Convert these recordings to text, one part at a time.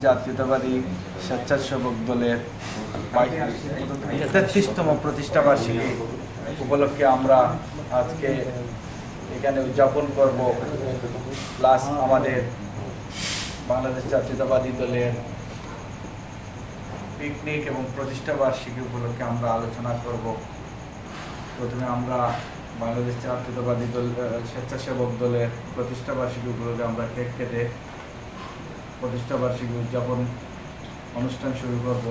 জাতীয়তাবাদী স্বেচ্ছাসেবক দলের তেত্রিশতম প্রতিষ্ঠা বার্ষিকী উপলক্ষে আমরা আজকে এখানে উদযাপন করব। প্লাস আমাদের বাংলাদেশ জাতীয়তাবাদী দলের পিকনিক এবং প্রতিষ্ঠা বার্ষিকী উপলক্ষে আমরা আলোচনা করব। প্রথমে আমরা বাংলাদেশ জাতীয়তাবাদী দল স্বেচ্ছাসেবক দলের প্রতিষ্ঠা বার্ষিকী উপলক্ষে আমরা কেক কেটে প্রতিষ্ঠা বার্ষিকী উদযাপন অনুষ্ঠান শুরু করব?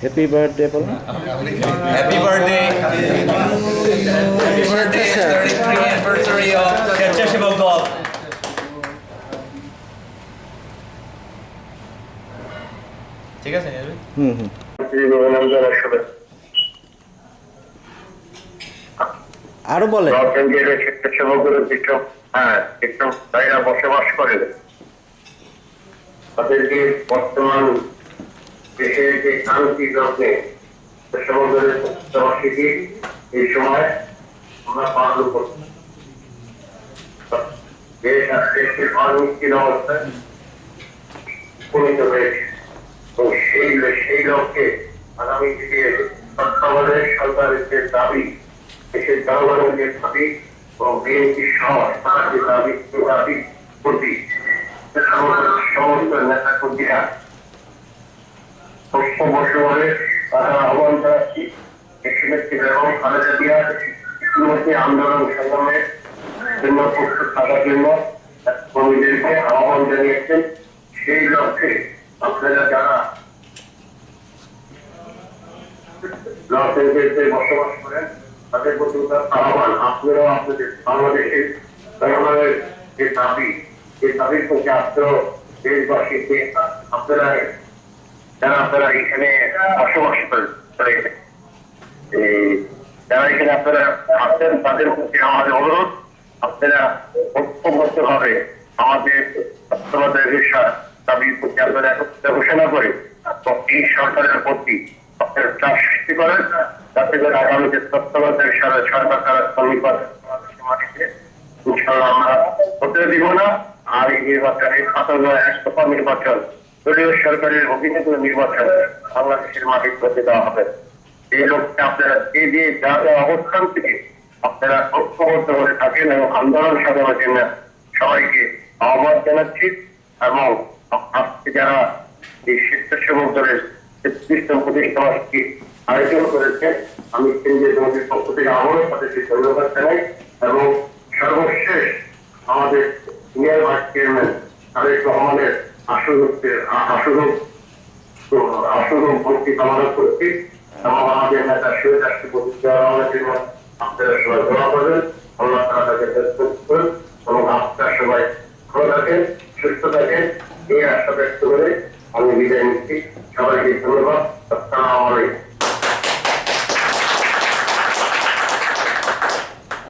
হ্যাপি বার্থডে বলো। Happy birthday happy birthday 33 anniversary of স্বেচ্ছাসেবক দল ঠিক আছে হুম হুম। আরও তাইরা বসবাস করে তাদেরকে বর্তমান দেশের যে শান্তি যত্নে স্বেচ্ছাসেবকদের এই সময় আমরা পালন করছি দেশ আজকে একটি অনিশ্চিত অবস্থায় উপনীত হয়েছে লক্ষ্যে আগামী দিনে তত্ত্বাবধায়ক সরকারের যে দাবি দেশের জনগণের যে দাবি এবং বিএনপি সহ যে দাবি দাবি প্রতি সমস্ত নেতা কর্মীরা আহ্বান জানিয়েছেন। সেই লক্ষ্যে আপনারা যারা লস এঞ্জেলসে বসবাস করেন তাদের প্রতি আহ্বান আপনারাও আপনাদের বাংলাদেশের জনগণের যে দাবি সেই দাবির প্রতি আপনারাও দেশবাসীকে আপনারা, যারা আপনারা এখানে বসবাস করেন যারা এখানে আপনারা আছেন তাদের প্রতি আমাদের অনুরোধ, আপনারা ঐক্যবদ্ধ ভাবে আমাদের দাবির প্রতি আপনারা ঘোষণা করে এই সরকারের প্রতি আপনারা চাপ সৃষ্টি করেন, যাতে করে আগামীতে তত্ত্বাবধায়ক সারা সরকার তারা বাংলাদেশের মাটিতে ইনশাল্লাহ আমরা হতে দিব না। আর এই নির্বাচনে সাতান্ন একশো নির্বাচন, দলীয় সরকারের অভিনীত নির্বাচন বাংলাদেশের মাটির করতে দেওয়া হবে। এই লক্ষ্যে আপনারা যে যে যা যা অবস্থান থেকে আপনারা ঐক্যবদ্ধ হয়ে থাকেন এবং আন্দোলন সাধনের জন্য সবাইকে আহ্বান জানাচ্ছি। এবং আজকে যারা এই স্বেচ্ছাসেবক দলের আমি কেন্দ্রীয় কমিটির পক্ষ এবং সর্বশেষ আমাদের সিনিয়র ভাইস আমাদের নেতা শহীদ রাষ্ট্রপতি রহমানের জন্য এবং আপনারা সবাই ভালো থাকেন, সুস্থ থাকেন। এই আশা ব্যক্ত করে আমি বিদায় নিচ্ছি সবাইকে ধন্যবাদ আসসালামু আলাইকুম